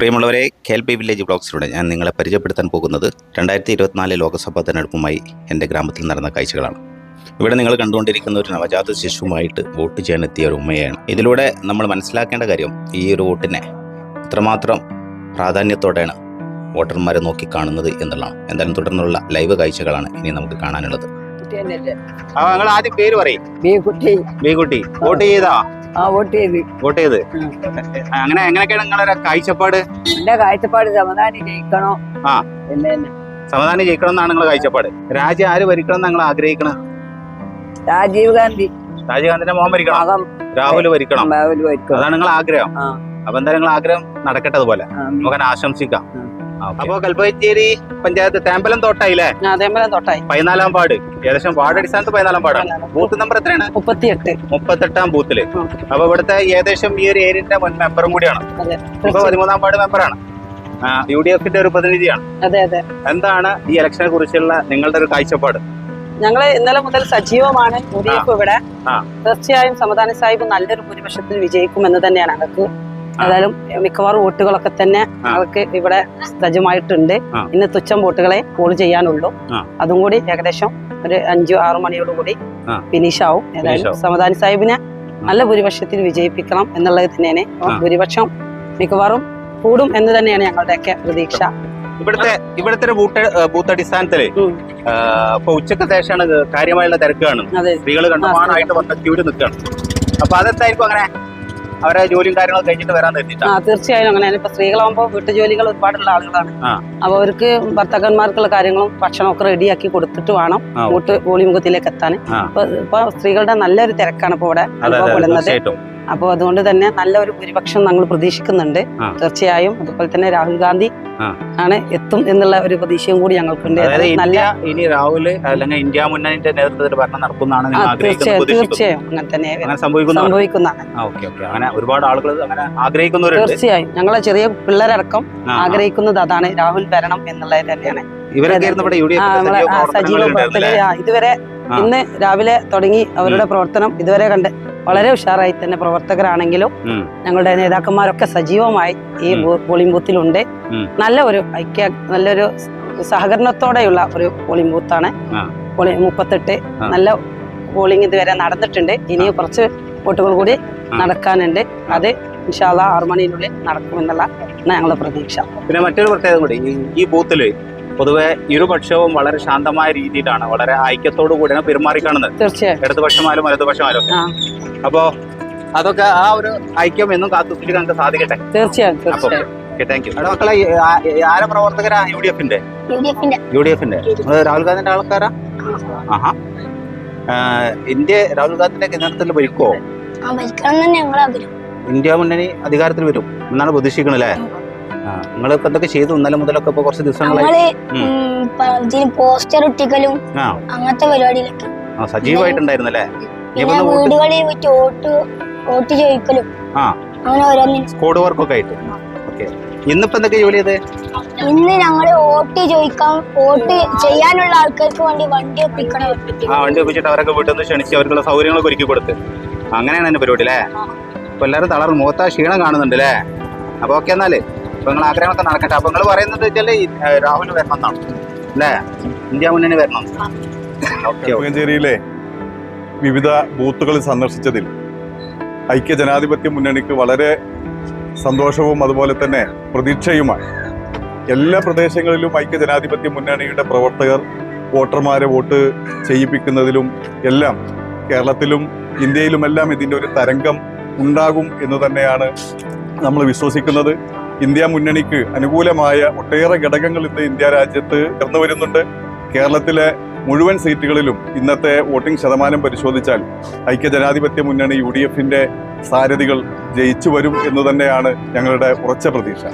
പ്രിയമുള്ളവരെ KL P village ബ്ലോഗ്സിലൂടെ ഞാൻ നിങ്ങളെ പരിചയപ്പെടുത്താൻ പോകുന്നത് രണ്ടായിരത്തി ഇരുപത്തിനാല് ലോക്സഭാ തെരഞ്ഞെടുപ്പുമായി എന്റെ ഗ്രാമത്തിൽ നടന്ന കാഴ്ചകളാണ്. ഇവിടെ നിങ്ങൾ കണ്ടുകൊണ്ടിരിക്കുന്ന ഒരു നവജാത ശിശുവുമായിട്ട് വോട്ട് ചെയ്യാൻ എത്തിയ ഒരു ഉമ്മയാണ് ഇതിലൂടെ നമ്മൾ മനസ്സിലാക്കേണ്ട കാര്യം ഈ ഒരു വോട്ടിനെ ഇത്രമാത്രം പ്രാധാന്യത്തോടെയാണ് വോട്ടർമാരെ നോക്കി കാണുന്നത് എന്നുള്ളതാണ്. എന്തായാലും തുടർന്നുള്ള ലൈവ് കാഴ്ചകളാണ് ഇനി നമുക്ക് കാണാനുള്ളത്. ആദ്യം പേര് പറയും. ബീകുട്ടി വോട്ട് ചെയ്താ? വോട്ട് ചെയ്ത്. വോട്ട് ചെയ്ത്? അങ്ങനെ എങ്ങനെയൊക്കെയാണ് നിങ്ങളുടെ കാഴ്ചപ്പാട്? എന്റെ കാഴ്ചപ്പാട് സമാധാനം ജയിക്കണോ? ആ. തന്നെ സമാധാനം ജയിക്കണം എന്നാണ് നിങ്ങളുടെ കാഴ്ചപ്പാട്. രാജ്യം ആര് ഭരിക്കണം എന്ന് നിങ്ങൾ ആഗ്രഹിക്കണം രാജീവ് ഗാന്ധി. രാജീവ് ഗാന്ധിന്റെ മോഹൻ ഭരിക്കണം? രാഹുൽ ഭരിക്കണം. രാഹുൽ അതാണ് നിങ്ങൾ ആഗ്രഹം. അപ്പൊ എന്തായാലും നിങ്ങൾ ആഗ്രഹം നടക്കട്ടെ അതുപോലെ. നമുക്ക് ആശംസിക്കാം. അപ്പൊ കൽപ്പകച്ചേരി പഞ്ചായത്ത് തേമ്പലം തോട്ടായില്ലേ? തേമ്പലം തൊട്ടായി. പതിനാലാം വാർഡ്. ഏകദേശം വാർഡ് അടിസ്ഥാനത്ത് പതിനാലാം വാർഡാണ്. ബൂത്ത് നമ്പർ എത്രയാണ്? മുപ്പത്തിയെട്ട്. മുപ്പത്തെട്ടാം ബൂത്തിൽ. അപ്പൊ ഇവിടുത്തെ ഏകദേശം ഈ ഒരു ഏരിയന്റെ മുൻ മെമ്പറും കൂടിയാണ്. ഇപ്പൊ പതിമൂന്നാം വാർഡ് മെമ്പറാണ്. യു ഡി എഫിന്റെ ഒരു പ്രതിനിധിയാണ്. അതെ അതെ. എന്താണ് ഈ ഇലക്ഷനെ കുറിച്ചുള്ള നിങ്ങളുടെ ഒരു കാഴ്ചപ്പാട്? ഞങ്ങൾ ഇന്നലെ മുതൽ സജീവമാണ് യു ഡി എഫ് ഇവിടെ. തീർച്ചയായും സമാധാന സാഹിബ് നല്ലൊരു ഭൂരിപക്ഷത്തിൽ വിജയിക്കുമെന്ന് തന്നെയാണ് ഞങ്ങൾക്ക് ഏതായാലും മിക്കവാറും വോട്ടുകളൊക്കെ തന്നെ അവർക്ക് ഇവിടെ സജ്ജമായിട്ടുണ്ട്. ഇന്ന് തുച്ഛം വോട്ടുകളെ പോൾ ചെയ്യാനുള്ളൂ. അതും കൂടി ഏകദേശം ഒരു അഞ്ചു ആറു മണിയോടുകൂടി കൂടി ഫിനിഷ് ആവും ഏതായാലും സമദാൻ സാഹിബിനെ നല്ല ഭൂരിപക്ഷത്തിൽ വിജയിപ്പിക്കണം എന്നുള്ളത് തന്നെയാണ്. ഭൂരിപക്ഷം മിക്കവാറും കൂടും എന്ന് തന്നെയാണ് ഞങ്ങളുടെയൊക്കെ പ്രതീക്ഷ. ഇവിടുത്തെ ഇവിടുത്തെ ബൂത്ത് ബൂത്ത് അടിസ്ഥാനത്തിൽ ഇപ്പൊ ഉച്ചയ്ക്ക് ശേഷമാണ് കാര്യമായുള്ള തിരക്കുകയാണ് സ്ത്രീകൾ കണ്ടമാനായിട്ട് വന്ന ക്യൂര് നിൽക്കുകയാണ് അപ്പൊ അതെന്തായിരിക്കും അങ്ങനെ? അവരെ ജോലിയും കാര്യങ്ങളും കഴിഞ്ഞിട്ട് വരാൻ ആ തീർച്ചയായും അങ്ങനെയാണ് ഇപ്പൊ സ്ത്രീകളാകുമ്പോൾ വീട്ടുജോലികൾ ഒരുപാടുള്ള ആളുകളാണ്. അപ്പൊ അവർക്ക് ഭർത്താക്കന്മാർക്കുള്ള കാര്യങ്ങളും ഭക്ഷണമൊക്കെ റെഡിയാക്കി കൊടുത്തിട്ട് വേണം വീട്ട് പോളിമുഖത്തിലേക്ക് എത്താൻ. ഇപ്പൊ സ്ത്രീകളുടെ നല്ലൊരു തിരക്കാണ് ഇപ്പൊ ഇവിടെ അനുഭവപ്പെടുന്നത് അപ്പോൾ അതുകൊണ്ട് തന്നെ നല്ലൊരു ഭൂരിപക്ഷം ഞങ്ങൾ പ്രതീക്ഷിക്കുന്നുണ്ട്. തീർച്ചയായും അതുപോലെ തന്നെ രാഹുൽ ഗാന്ധി. ആണ് എത്തും എന്നുള്ള ഒരു പ്രതീക്ഷയും കൂടി ഞങ്ങൾക്കുണ്ട്. നല്ല ഇനി രാഹുൽ അല്ലെങ്കിൽ ഇന്ത്യ മുന്നണിന്റെ നേതൃത്വത്തിൽ ഭരണം നടക്കുന്നതാണ് തീർച്ചയായും തീർച്ചയായും. അങ്ങനെ തന്നെ സംഭവിക്കുന്നതാണ്? അങ്ങനെ ഒരുപാട് ആളുകൾ അങ്ങനെ ആഗ്രഹിക്കുന്നവരുണ്ട്. തീർച്ചയായും. ഞങ്ങളെ ചെറിയ പിള്ളേരടക്കം. ആഗ്രഹിക്കുന്നത് അതാണ് രാഹുൽ ഭരണം എന്നുള്ളത് തന്നെയാണ്. സജീവ ഇതുവരെ ഇന്ന് രാവിലെ തുടങ്ങി അവരുടെ പ്രവർത്തനം ഇതുവരെ കണ്ട് വളരെ ഉഷാറായി തന്നെ പ്രവർത്തകരാണെങ്കിലും ഞങ്ങളുടെ നേതാക്കന്മാരൊക്കെ സജീവമായി ഈ പോളിംഗ് ബൂത്തിലുണ്ട്. നല്ല ഒരു ഐക്യ നല്ലൊരു സഹകരണത്തോടെയുള്ള ഒരു പോളിംഗ് ബൂത്താണ് മുപ്പത്തെട്ട്. നല്ല പോളിംഗ് ഇതുവരെ നടന്നിട്ടുണ്ട്. ഇനി കുറച്ച് വോട്ടുകൾ കൂടി. നടക്കാനുണ്ട്. അത് ഇൻഷാല്ല ആറു മണിയിനുള്ളിൽ നടക്കുമെന്നുള്ള ഞങ്ങളുടെ പ്രതീക്ഷ. പിന്നെ മറ്റൊരു പ്രത്യേകത കൂടി ഈ- ബൂത്തിൽ പൊതുവെ ഇരുപക്ഷവും വളരെ ശാന്തമായ രീതിയിലാണ് വളരെ ഐക്യത്തോടു കൂടിയാണ് പെരുമാറിക്കാണുന്നത്. തീർച്ചയായും. ഇടതുപക്ഷമായാലും വലതുപക്ഷമായാലും അപ്പോ അതൊക്കെ ആ ഒരു ഐക്യം എന്നും കാത്തുപിടിക്കാൻ സാധിക്കട്ടെ? തീർച്ചയായും തീർച്ചയായും. യു മക്കളെ ആരെ പ്രവർത്തകരാ? ഡി എഫിന്റെ യു ഡി രാഹുൽ ഗാന്ധിന്റെ ആൾക്കാരാ? ആഹാ. ഇന്ത്യ രാഹുൽ ഗാന്ധിന്റെ കേന്ദ്രത്തിൽ ഭരിക്കോ ഇന്ത്യ മുന്നണി അധികാരത്തിൽ വരും. എന്നാണ് പ്രതീക്ഷിക്കണത് അല്ലേ? നിങ്ങൾ ഇപ്പൊ എന്തൊക്കെ ചെയ്തു ഇന്നലെ മുതലൊക്കെ ഇപ്പൊ കുറച്ച് ദിവസങ്ങളായി? പോസ്റ്റർ ഒട്ടിക്കലും അങ്ങനത്തെ പരിപാടിയിലൊക്കെ സജീവമായിട്ടുണ്ടായിരുന്നല്ലേ വീടുകളിൽ വോട്ട് ചോദിക്കലും. അങ്ങനെ ഓരോന്നും കോഡ് വർക്കൊക്കെ ആയിട്ട്. ഇന്നിപ്പോ എന്തൊക്കെ ജോലി ചെയ്തേ? ഇന്ന് ഞങ്ങൾ വോട്ട് ചോദിക്കാൻ വോട്ട് ചെയ്യാനുള്ള ആൾക്കാർക്ക് വേണ്ടി വണ്ടി ഒപ്പിക്കണം. ആ വണ്ടി ഒപ്പിച്ചിട്ട് അവരൊക്കെ വീട്ടിൽ നിന്ന് ക്ഷണിച്ച് അവർക്കുള്ള സൗകര്യങ്ങളൊക്കെ ഒരുക്കി കൊടുത്ത്. അങ്ങനെയാണ് എന്റെ പരിപാടി അല്ലേ? അപ്പൊ എല്ലാവരും തളർന്നു. മുഖത്താ ക്ഷീണം കാണുന്നുണ്ട് അല്ലേ? അപ്പൊ ഓക്കെ എന്നാൽ. അപ്പൊ നിങ്ങൾ ആഗ്രഹങ്ങളൊക്കെ നടക്കട്ടെ. അപ്പൊ നിങ്ങൾ പറയുന്നത് വെച്ചാൽ രാഹുൽ വരണം എന്നാണ് അല്ലേ? ഇന്ത്യ മുന്നണി വരണം. ഓക്കെ ചെറുപ്പഞ്ചേരിയിലെ വിവിധ ബൂത്തുകൾ സന്ദർശിച്ചതിൽ ഐക്യ ജനാധിപത്യ മുന്നണിക്ക് വളരെ സന്തോഷവും അതുപോലെ തന്നെ പ്രതീക്ഷയുമാണ് എല്ലാ പ്രദേശങ്ങളിലും ഐക്യ ജനാധിപത്യ മുന്നണിയുടെ പ്രവർത്തകർ വോട്ടർമാരെ വോട്ട് ചെയ്യിപ്പിക്കുന്നതിലും എല്ലാം കേരളത്തിലും ഇന്ത്യയിലുമെല്ലാം ഇതിന്റെ ഒരു തരംഗം ഉണ്ടാകും എന്ന് തന്നെയാണ് നമ്മൾ വിശ്വസിക്കുന്നത്. ഇന്ത്യ മുന്നണിക്ക് അനുകൂലമായ ഒട്ടേറെ ഘടകങ്ങൾ ഇന്ന് ഇന്ത്യ രാജ്യത്ത് ഉയർന്നു വരുന്നുണ്ട്. കേരളത്തിലെ മുഴുവൻ സീറ്റുകളിലും ഇന്നത്തെ വോട്ടിംഗ് ശതമാനം പരിശോധിച്ചാൽ ഐക്യ ജനാധിപത്യ മുന്നണി യു ഡി എഫിന്റെ സാരഥികൾ ജയിച്ചു വരും എന്ന് തന്നെയാണ് ഞങ്ങളുടെ ഉറച്ച പ്രതീക്ഷ.